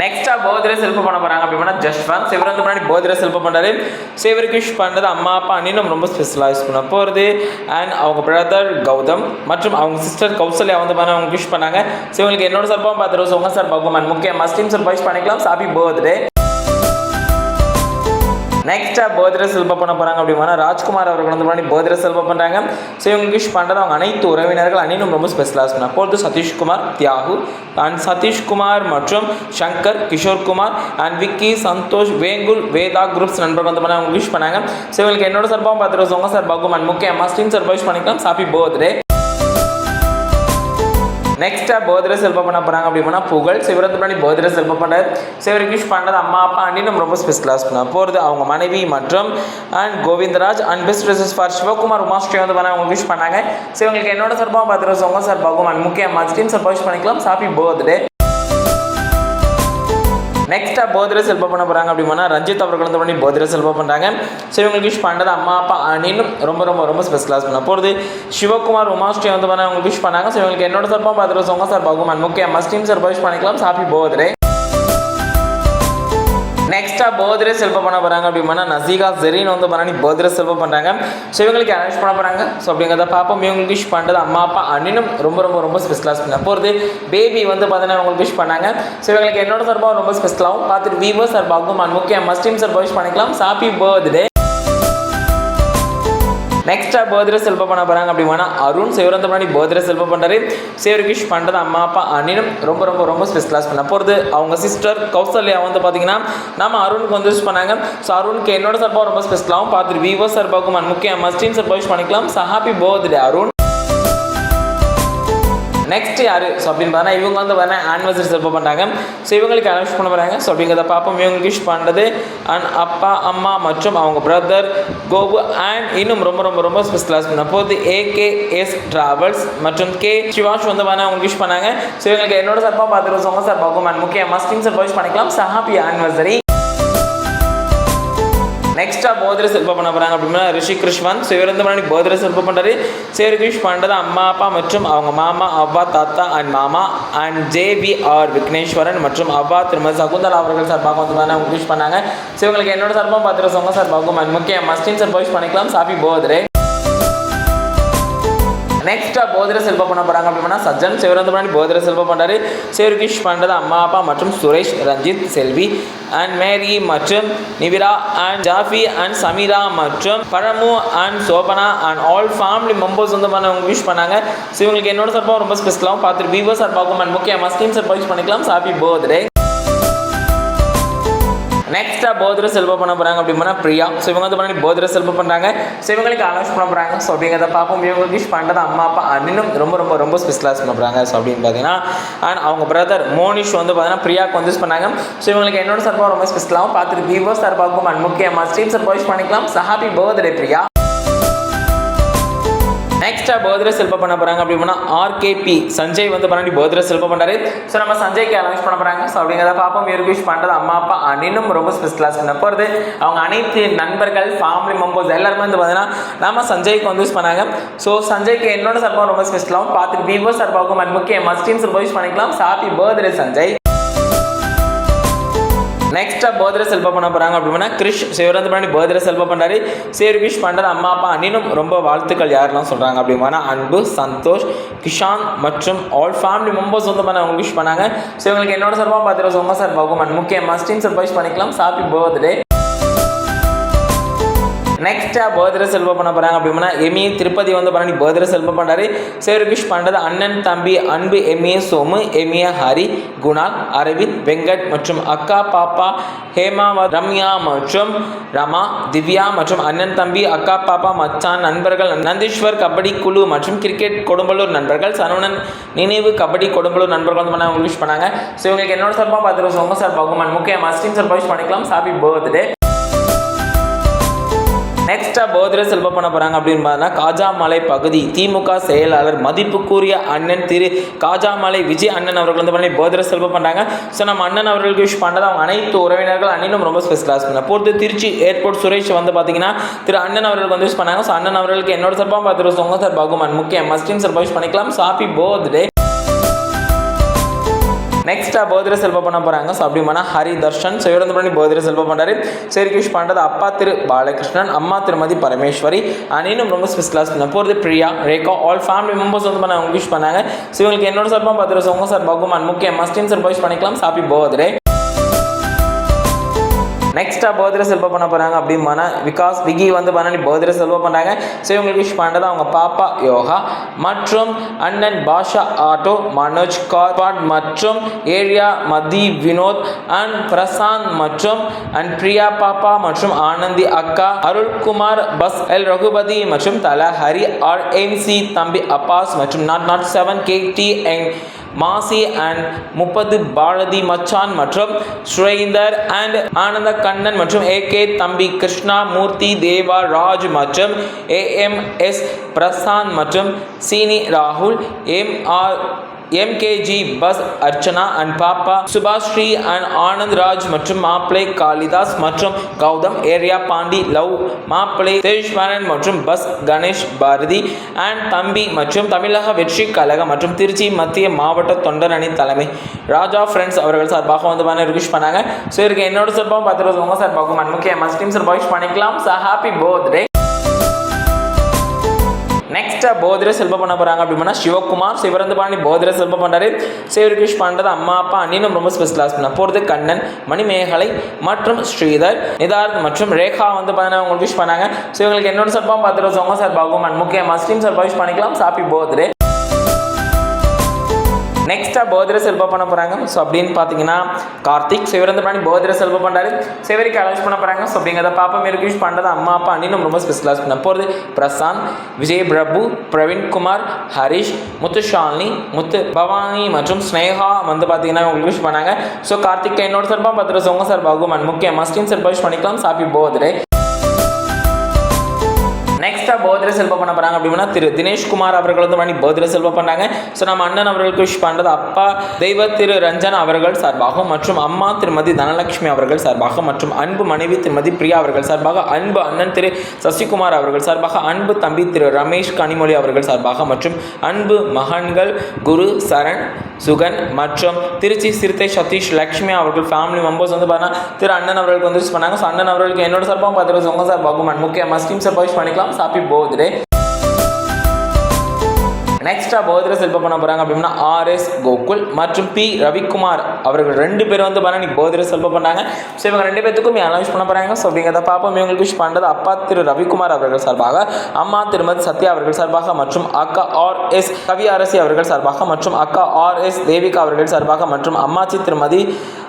நெக்ஸ்டா போதிர செல்ஃபம் பண்ண போறாங்க அப்படின்னா ஜஸ்வான் சிவர் வந்து முன்னாடி போதிர செல்ஃபம் பண்றாரு. சிவருக்கு விஷ் பண்றது அம்மா அப்பா அண்ணினும் ரொம்ப ஸ்பெஷலைஸ் பண்ண போறது அண்ட் அவங்க பிரதர் கௌதம் மற்றும் அவங்க சிஸ்டர் கௌசல்யா வந்து பண்ண அவங்க விஷ் பண்ணாங்க. ஸோ இவங்களுக்கு என்னோட சார்பாக பார்த்துருவோம் உங்க சார் பகுமான் முக்கிய மஸ்டீம் சார் விஷ் பண்ணிக்கலாம். ஹாப்பி பர்த்டே நெக்ஸ்டா போதிர செல்வ பண்ண போறாங்க அப்படின்னா ராஜ்குமார் அவர்கள் வந்து முன்னாடி போதிர செல்வ பண்றாங்க. ஸோ இவங்க விஷ் பண்றது அவங்க அனைத்து உறவினர்கள் அனைத்தும் ரொம்ப ஸ்பெஷலாக பண்ண அப்பொழுது சதீஷ்குமார் தியாகு அண்ட் சதீஷ்குமார் மற்றும் சங்கர் கிஷோர் குமார் அண்ட் விக்கி சந்தோஷ் வேங்குல் வேதா குரூப்ஸ் நண்பர்கள் வந்து பண்ண அவங்க விஷ் பண்ணாங்க. ஸோ இவங்களுக்கு என்னோட சார்பாக பார்த்துட்டு உங்கள் சார் பகுமான் முக்கிய ஸ்டீம் சார் விஷ் பண்ணிக்கலாம். சாப்பி பர்த்டே நெக்ஸ்ட்டாக பர்த்டே செல்பம் பண்ண போகிறாங்க அப்படின்னா புகழ். சிவரத்து பண்ணி பர்த்டே செல்பம் பண்ணுறது சிவருக்கு விஷ் பண்ணுறது அம்மா அப்பா அண்ணினும் ரொம்ப ஸ்பெஷலாக பண்ண போகிறது அவங்க மனைவி மற்றும் and Govindaraj and best wishes for Sivakumar Umasri வந்து பண்ண அவங்க விஷ் பண்ணாங்க. ஸோ இவங்களுக்கு என்னோட சார்பாக பார்த்துருவோம் உங்கள் சார் பகவான் முக்கிய மஸ்டின் சார் விஷ் பண்ணிக்கலாம். ஹாப்பி பர்த்டே நெக்ஸ்ட்டாக போதிர செல்ப பண்ண போகிறாங்க அப்படின்னா ரஞ்சித் அவர்கள் வந்து பண்ணி போதிர செல்ப பண்ணுறாங்க ஸோ இவங்களுக்கு விஷ் பண்ணுறது அம்மா அப்பா அணின்னு ரொம்ப ரொம்ப ரொம்ப ஸ்பெஷலாக பண்ண போகிறது சிவகுமார் உமாஸ்ரீ வந்து பண்ண அவங்க விஷ் பண்ணாங்க. ஸோ இவங்களுக்கு என்னோட சார்பாக பார்த்துட்டு சொங்க சார் பகுமான் முக்கிய மஸ்டீம் சார் விஷ் பண்ணிக்கலாம். சாப்பி போதிரே நெக்ஸ்ட்டாக போதிர செல்ப பண்ண போகிறாங்க அப்படின்னா நசீகா ஜெரீன் வந்து பண்ணி போதிர செல்ப பண்ணுறாங்க ஸோ இவங்களுக்கு அரேஞ்ச் பண்ண போகிறாங்க ஸோ அப்படிங்கிறத பார்ப்போம். இவங்க விஷ் பண்ணுறது அம்மா அப்பா அண்ணனும் ரொம்ப ரொம்ப ரொம்ப ஸ்பெஷலாக பண்ண போகிறது பேபி வந்து பார்த்தீங்கன்னா உங்களுக்கு விஷ் பண்ணாங்க. ஸோ இவங்களுக்கு என்னோட சார்பாக ரொம்ப ஸ்பெஷலாகவும் பார்த்துட்டு விவோ சார் பாகும் அண்ட் முக்கிய மஸ்டீம் சார் விஷ் பண்ணிக்கலாம். ஹாப்பி பர்த்டே நெக்ஸ்டா பர்த்டே செல்ப பண்ண போறாங்க அப்படின்னா அருண் சிவரந்த முன்னாடி பர்த்டே செல்ப பண்றாரு. சிவருக்கு விஷ் பண்றது அம்மா அப்பா அண்ணினும் ரொம்ப ரொம்ப ரொம்ப ஸ்பெஷலாக பண்ண போகிறது அவங்க சிஸ்டர் கௌசல்யா வந்து பார்த்தீங்கன்னா நம்ம அருணுக்கு வந்து யூஸ் பண்ணாங்க. ஸோ அருணுக்கு என்னோட சார்பாக ரொம்ப ஸ்பெஷலாகவும் பார்த்துட்டு விவோ சார்பாகவும் அண்ட் முக்கிய மஸ்டீன் சார் விஷ் பண்ணிக்கலாம். So happy birthday Arun. Next யாரு? ஸோ அப்படின்னு பார்த்தா இவங்க வந்து பார்த்தா ஆனிவர்சரி செல்ப பண்ணுறாங்க ஸோ இவங்களுக்கு அனௌன்ஸ் பண்ண போகிறாங்க ஸோ அப்படிங்கிறத பார்ப்போம். இவங்களுக்கு விஷ் பண்ணுறது அண்ட் அப்பா அம்மா மற்றும் அவங்க பிரதர் கோபு அண்ட் இன்னும் ரொம்ப ரொம்ப ரொம்ப ஸ்பெஷலாக பண்ண போது ஏகேஎஸ் டிராவல்ஸ் மற்றும் கே சிவாஷ் வந்து பார்த்தா அவங்களுக்கு விஷ் பண்ணாங்க. ஸோ இவங்களுக்கு என்னோட சார்பாக பார்த்துருவோம் சொங்க சார் பார்க்கும் அண்ட் முக்கிய ஸ்கின் சார் விஷ் பண்ணிக்கலாம். ஸோ ஹாப்பி ஆனிவர்சரி நெக்ஸ்டா போதிர செல்ப பண்ண போறாங்க அப்படின்னா ரிஷி கிருஷ்ணன் ஸோ இவர் வந்து முன்னாடி போதிர செல்ப பண்றாரு. சரி விஷ் பண்ணுறது அம்மா அப்பா மற்றும் அவங்க மாமா அவ்வா தாத்தா அண்ட் மாமா and J V R Vigneswaran மற்றும் அவ்வா திருமதி சகுந்தலா அவர்கள் சார்பாக வந்து பார்த்தா அவங்க விஷ் பண்ணாங்க. ஸோ இவங்களுக்கு என்னோட சார்பாக பார்த்துட்டு சொங்க சார்பாகும் அண்ட் முக்கிய மஸ்டின் சார் விஷ் பண்ணிக்கலாம். சாப்பி பர்த்டே நெக்ஸ்ட்டாக போதிர செல்வம் பண்ண போகிறாங்க அப்படின்னா சஜ்ஜன் சிவரந்து பண்ணி போதிர செல்வம் பண்ணுறாரு சிவகிஷ் பண்ணுறது அம்மா அப்பா மற்றும் சுரேஷ் ரஞ்சித் செல்வி அண்ட் மேரி மற்றும் நிவிரா அண்ட் ஜாஃபி அண்ட் சமீரா மற்றும் பழமு and Shobana and all family members வந்து பண்ணவங்க விஷ் பண்ணாங்க. ஸோ இவங்களுக்கு என்னோட சார்பாக ரொம்ப ஸ்பெஷலாகவும் பார்த்துட்டு வியூவர்ஸ் சார் பார்க்கும் அண்ட் முக்கிய மஸ்லீம் சார் பர்ச் பண்ணிக்கலாம். ஹாப்பி பர்த்டே நெக்ஸ்ட்டாக போதிர செல்வ பண்ண போகிறாங்க அப்படின்னா பிரியா. ஸோ இவங்க வந்து பண்ணி போதிர செல்வம் பண்ணுறாங்க ஸோ இவங்களுக்கு அனௌன்ஸ் பண்ண போகிறாங்க ஸோ அப்படிங்கிறத பார்ப்போம். இவங்களுக்கு விஷ் பண்ணுறது அம்மா அப்பா அண்ணனும் ரொம்ப ரொம்ப ரொம்ப ஸ்பெஷலாக பண்ண போகிறாங்க ஸோ அப்படின்னு பார்த்தீங்கன்னா அண்ட் அவங்க பிரதர் மோனிஷ் வந்து பார்த்தீங்கன்னா பிரியாவுக்கு வந்து யூஸ் பண்ணாங்க. ஸோ இவங்களுக்கு என்னோட சார்பாக ரொம்ப ஸ்பெஷலாகவும் பார்த்துட்டு விவோ சார்பாகவும் அண்ட் முக்கியமாக ஸ்ட்ரீம் சார் விஷ் பண்ணிக்கலாம். So happy birthday Priya. நெக்ஸ்ட்டாக பர்த்டே செல்ப பண்ண போகிறாங்க அப்படின்னா ஆர்கேபி சஞ்சய் வந்து பண்ணி பர்த்டே செல்ப பண்ணுறாரு ஸோ நம்ம சஞ்சய்க்கு அனௌன்ஸ் பண்ண போகிறாங்க ஸோ அப்படிங்கிறத பார்ப்போம். இவருக்கு பண்ணுறது அம்மா அப்பா அண்ணனும் ரொம்ப ஸ்பெஷலாக பண்ண போகிறது அவங்க அனைத்து நண்பர்கள் ஃபேமிலி மெம்பர்ஸ் எல்லாருமே வந்து பார்த்தீங்கன்னா நம்ம சஞ்சய்க்கு வந்து யூஸ் பண்ணாங்க. ஸோ சஞ்சய்க்கு என்னோட சர்பம் ரொம்ப ஸ்பெஷலாகவும் பார்த்துட்டு விவோ சார்பாகவும் அண்ட் முக்கிய மஸ்டீம் சார்பாக யூஸ் பண்ணிக்கலாம். Happy birthday Sanjay. நெக்ஸ்ட்டாக பர்த்டே செல்ப பண்ண போகிறாங்க அப்படின்னா கிரிஷ் சிவரந்து பண்ணி பர்த்டே செல்ப பண்ணாரு சரி விஷ் பண்ணுறது அம்மா அப்பா அண்ணினும் ரொம்ப வாழ்த்துக்கள் யாரெல்லாம் சொல்கிறாங்க அப்படின்னா அன்பு சந்தோஷ் கிஷாந்த் மற்றும் ஆல் ஃபேமிலி மெம்பர்ஸ் வந்து பண்ண அவங்க விஷ் பண்ணாங்க. ஸோ இவங்களுக்கு என்னோட சார்பாக பார்த்துட்டு சொங்க சார் பகுமான் முக்கிய மஸ்டின் சர்வைஸ் பண்ணிக்கலாம். சாப்பி பர்த்டே நெக்ஸ்ட்டாக போதிர செல்வ பண்ண போகிறாங்க அப்படின்னா எமி திருப்பதி வந்து பண்ணி போதிர செல்வம் பண்ணுறாரு சரி பண்ணுறது அண்ணன் தம்பி அன்பு M A Somu M A Hari Kunal Aravind Venkat மற்றும் அக்கா பாப்பா ஹேமா ரம்யா மற்றும் ரமா திவ்யா மற்றும் அண்ணன் தம்பி அக்கா பாப்பா மச்சான் நண்பர்கள் நந்தீஸ்வர் கபடி குழு மற்றும் கிரிக்கெட் கொடும்பலூர் நண்பர்கள் சரவணன் நினைவு கபடி கொடும்பலூர் நண்பர்கள் வந்து அவங்க விஷ் பண்ணாங்க. ஸோ இவங்களுக்கு என்னோட சார்பாக பார்த்துருக்கோம் உங்கள் சார் பகுமான் முக்கிய மஸ்டின் சார் விஷ் பண்ணிக்கலாம். சாப்பி பர்த்டே நெக்ஸ்ட்டாக பர்த்டே செல்வ பண்ண போகிறாங்க அப்படின்னு பார்த்தா காஜாமலை பகுதி திமுக செயலாளர் மதிப்புக்குரிய அண்ணன் திரு காஜாமலை விஜய் அண்ணன் அவர்கள் வந்து பண்ணி பர்த்டே செல்வ பண்ணுறாங்க ஸோ நம்ம அண்ணன் அவர்களுக்கு விஷ் பண்ணுறது அவங்க அனைத்து உறவினர்கள் அண்ணனும் ரொம்ப ஸ்பெஷலாக பண்ண பொறுத்து திருச்சி ஏர்போர்ட் சுரேஷ் வந்து பார்த்தீங்கன்னா திரு அண்ணன் அவர்களுக்கு வந்து விஷ் பண்ணாங்க. ஸோ அண்ணன் அவர்களுக்கு என்னோட சார்பாக பார்த்துருவோம் சொங்க சார் பகுமான் முக்கியம் மஸ்டின் சார் விஷ் பண்ணிக்கலாம். சாப்பி பர்த்டே நெக்ஸ்ட்டாக பர்த்டே செல்வம் பண்ண போகிறாங்க ஸோ அப்படிமானா ஹரி தர்ஷன். ஸோ இவர் வந்து பண்ணி பர்த்டே செல்வம் பண்ணுறாரு சரி விஷ் பண்ணுறது அப்பா திரு பாலகிருஷ்ணன் அம்மா திருமதி பரமேஸ்வரி அண்ட் இன்னும் ரொம்ப ஸ்பெஷலாக பண்ண போகிறது Priya Rekha. All family members வந்து பண்ண அவங்க விஷ் பண்ணாங்க. ஸோ இவங்களுக்கு என்னோட சார்பாக பர்த்டே சார் பகுமான் முக்கியம். மஸ்டின் சார் விஷ் பண்ணிக்கலாம். சாப்பி பர்த்டே நெக்ஸ்ட்டாக பர்த்டே செல்வா பண்ண போகிறாங்க அப்படின்னா விகாஸ் விகி வந்து பண்ணி பர்த்டே செல்வா பண்ணுறாங்க ஸோ இவங்களுக்கு விஷ் பண்ணுறது அவங்க பாப்பா யோகா மற்றும் அண்ணன் பாஷா ஆட்டோ மனோஜ் கார்பாட் மற்றும் ஏரியா மதி வினோத் அண்ட் பிரசாந்த் மற்றும் அண்ட் பிரியா பாப்பா மற்றும் ஆனந்தி அக்கா அருள்குமார் பஸ் எல் ரகுபதி மற்றும் தல ஹரி ஆர் எம்சி தம்பி அப்பாஸ் மற்றும் naught naught seven K D Masi and முப்பது பாரதி மச்சான் மற்றும் ஸ்ரேந்தர் அண்ட் ஆனந்த கண்ணன் மற்றும் ஏ கே தம்பி கிருஷ்ணா மூர்த்தி தேவா ராஜ் மற்றும் ஏஎம்எஸ் பிரசாந்த் மற்றும் சீனி ராகுல் M R MKG bus Archana and பாப்பா சுபாஸ்ரீ அண்ட் ஆனந்த் ராஜ் மற்றும் மாப்பிளை காளிதாஸ் மற்றும் கௌதம் ஏரியா பாண்டி லவ் மாப்பிளை தேஷ்வரன் மற்றும் பஸ் கணேஷ் பாரதி அண்ட் தம்பி மற்றும் தமிழக வெற்றி கழகம் மற்றும் திருச்சி மத்திய மாவட்ட தொண்டர் அணி தலைமை ராஜா ஃப்ரெண்ட்ஸ் அவர்கள் சார்பாக வந்து பண்ண ரிக்வெஸ்ட் பண்ணாங்க. ஸோ இதுக்கு என்னோட சார்பாக பார்த்துட்டு உங்கள் சார்பாக முக்கிய மஸ்ட் டீம் சார்பாக பண்ணிக்கலாம். ஸோ ஹாப்பி பர்த்டே நெக்ஸ்ட்டாக போதிர செல்வ பண்ண போகிறாங்க அப்படின்னா சிவகுமார் சிவரந்து பாண்டி போதிர பண்ணி செல்வ பண்ணுறாரு ஸோ பாண்டது விஷ் பண்ணுறது அம்மா அப்பா அண்ணினும் ரொம்ப ஸ்பெஷலாக பண்ண போகிறது கண்ணன் மணிமேகலை மற்றும் ஸ்ரீதர். நிதார்த் மற்றும் ரேகா வந்து பார்த்தீங்கன்னா உங்களுக்கு விஷ் பண்ணாங்க. ஸோ இவங்களுக்கு என்னோட சார்பாக பார்த்துட்டு சோங்க சார் பாகும் அண்ட் முக்கிய மஸ்லீம் சார்பாக விஷ் பண்ணிக்கலாம். சாப்பி போதே நெக்ஸ்ட்டாக போதிர செல்வா பண்ண போகிறாங்க ஸோ அப்படின்னு பார்த்தீங்கன்னா கார்த்திக் சிவரந்த பிராணி வந்து செல்வா பண்ணுறாரு சிவரிக்கு அலௌன்ஸ் பண்ண போகிறாங்க ஸோ அப்படிங்கிறத பாப்பா மேற்கு யூஸ் பண்ணுறது அம்மா அப்பா அண்ணினும் ரொம்ப ஸ்பெஷலாக பண்ண போகிறது பிரசாந்த் விஜய் பிரபு பிரவீன் குமார் ஹரிஷ் முத்துஷாலினி முத்து பவானி மற்றும் ஸ்னேகா வந்து பார்த்தீங்கன்னா உங்களுக்கு யூஸ் பண்ணாங்க. ஸோ கார்த்திக் என்னோட சார்பாக பத்திர சொங்க சார் பாகுமன் முக்கிய மஸ்டின் சார் யூஸ் பண்ணிக்கலாம் சாப்பி பர்த்டே நெக்ஸ்ட்டாக பர்த்டே செல்வ பண்ண போகிறாங்க அப்படின்னா திரு தினேஷ்குமார் அவர்கள் வந்து பண்ணி பர்த்டே செல்வ பண்ணாங்க. ஸோ நம்ம அண்ணன் அவர்களுக்கு விஷ் பண்ணுறது அப்பா தெய்வ திரு ரஞ்சன் அவர்கள் சார்பாக மற்றும் அம்மா திருமதி தனலட்சுமி அவர்கள் சார்பாக மற்றும் அன்பு மனைவி திருமதி பிரியா அவர்கள் சார்பாக அன்பு அண்ணன் திரு சசிகுமார் அவர்கள் சார்பாக அன்பு தம்பி திரு ரமேஷ் கனிமொழி அவர்கள் சார்பாக மற்றும் அன்பு மகன்கள் குரு சரண் சுகன் மற்றும் திருச்சி சிறுத்தை சதீஷ் லக்ஷ்மி அவர்கள் ஃபேமிலி மெம்பர்ஸ் வந்து பார்த்தீங்கன்னா திரு அண்ணன் அவர்களுக்கு வந்து பண்ணாங்க. ஸோ அண்ணன் அவர்களுக்கு என்னோட சார்பாகவும் பார்த்துட்டு உங்கள் சார்பாகவும் அண்ட் முக்கிய மஸ்டீம் சார் விஷ் பண்ணிக்கலாம். சாப்பி போகுது நெக்ஸ்ட்டாக பௌத்திர செல்வ பண்ண போகிறாங்க அப்படின்னா ஆர்எஸ் கோகுல் மற்றும் பி ரவிக்குமார் அவர்கள் ரெண்டு பேரும் வந்து பண்ணி இன்னைக்கு பர்த்டே செல்வ பண்ணாங்க. ஸோ இவங்க ரெண்டு பேத்துக்கும் அனௌன்ஸ் பண்ண போகிறாங்க ஸோ அப்படிங்கிறத பார்ப்போம். இவங்களுக்கு விஷ் பண்ணுறது அப்பா திரு ரவிக்குமார் அவர்கள் சார்பாக அம்மா திருமதி சத்யா அவர்கள் சார்பாக மற்றும் அக்கா ஆர் எஸ் கவி அரசி அவர்கள் சார்பாக மற்றும் அக்கா ஆர் எஸ் தேவிகா அவர்கள் சார்பாக மற்றும் அம்மாச்சி திருமதி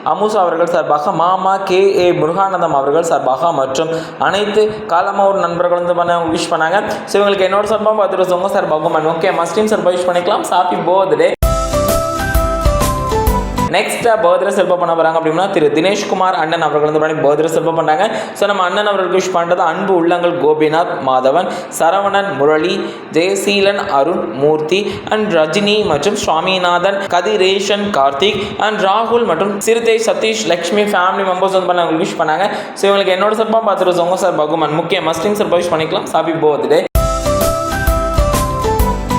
அமுசா அவர்கள் சார்பாக மாமா கே. ஏ. முருகானந்தம் அவர்கள் சார்பாக மற்றும் அனைத்து காலமாவூர் நண்பர்கள் வந்து பண்ண விஷ் பண்ணாங்க. ஸோ இவங்களுக்கு என்னோட சார்பாக பார்த்துட்டு உங்கள் சார்பாகவும் ஓகே மஸ்டின் சார்பாக விஷ் பண்ணிக்கலாம். சாப்பி போதே நெக்ஸ்ட்டாக பர்த்டே செல்வ பண்ண போகிறாங்க அப்படின்னா திரு தினேஷ்குமார் அண்ணன் அவர்கள் வந்து பண்ணி பர்த்டே செல்வ பண்ணாங்க ஸோ நம்ம அண்ணன் அவர்களுக்கு விஷ் பண்ணுறது அன்பு உள்ளங்கள் கோபிநாத் மாதவன் சரவணன் முரளி ஜெயசீலன் அருண் மூர்த்தி அண்ட் ரஜினி மற்றும் சுவாமிநாதன் கதிரேஷன் கார்த்திக் அண்ட் ராகுல் மற்றும் சிறுத்தை சதீஷ் லக்ஷ்மி ஃபேமிலி மெம்பர்ஸ் வந்து பண்ண அவங்களுக்கு விஷ் பண்ணாங்க. ஸோ இவங்களுக்கு என்னோட சிறப்பாக பார்த்துட்டு உங்கள் சார் பகுமன். முக்கிய மஸ்டிங் சார் விஷ் பண்ணிக்கலாம். சாப்பி போகுது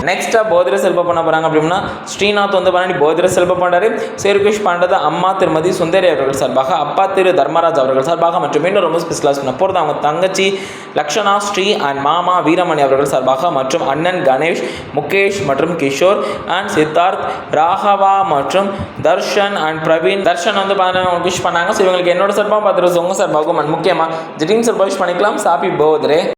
நெக்ஸ்ட்டாக போதிர செல்வ பண்ண போகிறாங்க அப்படின்னா ஸ்ரீநாத் வந்து பண்ணி போதிர செல்வ பண்ணுறாரு சேர்குஷ் பண்ணுறது அம்மா திருமதி சுந்தரி அவர்கள் சார்பாக அப்பா திரு தர்மராஜ் அவர்கள் சார்பாக மற்றும் இன்னும் ரொம்ப ஸ்பெஷலாக சொன்ன போகிறது அவங்க தங்கச்சி லக்ஷனா ஸ்ரீ அண்ட் மாமா வீரமணி அவர்கள் சார்பாக மற்றும் அண்ணன் கணேஷ் முகேஷ் மற்றும் கிஷோர் அண்ட் சித்தார்த் ராகவா மற்றும் தர்ஷன் அண்ட் பிரவீன். தர்ஷன் வந்து விஷ் பண்ணாங்க. ஸோ இவங்களுக்கு என்னோட சார்பாக பார்த்துட்டு உங்கள் சார்பாகும் அண்ட் முக்கியமாக ஜிடின் சார்பாக விஷ் பண்ணிக்கலாம். சாப்பி போதரே.